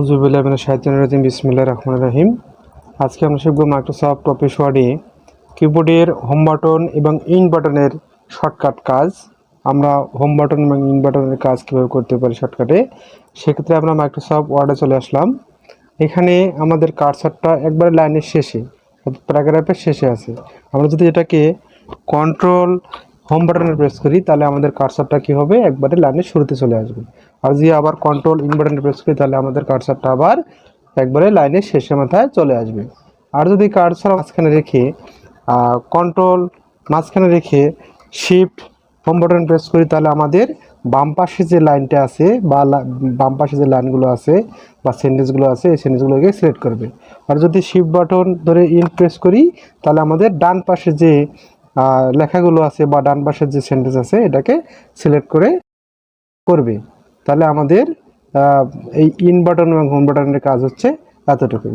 হুজুবিল্লাহ সাহিত্য রাজিম বিসমিল্লাহ রহমান রাহিম। আজকে আমরা শিখব মাইক্রোসফট অফিস ওয়ার্ডে কিবোর্ডের হোম বাটন এবং ইন বাটনের শর্টকাট কাজ। আমরা হোম বাটন এবং ইন বাটনের কাজ কীভাবে করতে পারি শর্টকাটে সেক্ষেত্রে আমরা মাইক্রোসফট ওয়ার্ডে চলে আসলাম। এখানে আমাদের কার্সারটা একবারে লাইনের শেষে প্যারাগ্রাফের শেষে আছে। আমরা যদি এটাকে কন্ট্রোল হোম বাটনে প্রেস করি, তাহলে আমাদের কার্সারটা কি হবে? একবারে লাইনের শুরুতে চলে আসবে। আর যদি আবার কন্ট্রোল ইন বাটনে প্রেস করি, তাহলে আমাদের কার্সারটা আবার একবারে লাইনের শেষে মাথায় চলে আসবে। আর যদি কার্সার মাঝখানে রেখে কন্ট্রোল মাঝখানে রেখে শিফট হোম বাটন প্রেস করি, তাহলে আমাদের বাম পাশে যে লাইনটা আছে বা বাম পাশে যে লাইনগুলো আছে বা সেন্টেন্সগুলো আছে, এই সেন্টেন্সগুলোকে সিলেক্ট করবে। আর যদি শিফট বাটন ধরে ইন প্রেস করি, তাহলে আমাদের ডান পাশে যে লেখাগুলো আছে বা ডান পাশের যে সেন্টেন্স আছে, এটাকে সিলেক্ট করে করবে। তাহলে আমাদের এই ইন বাটন এবং হোম বাটনের কাজ হচ্ছে এতটুকু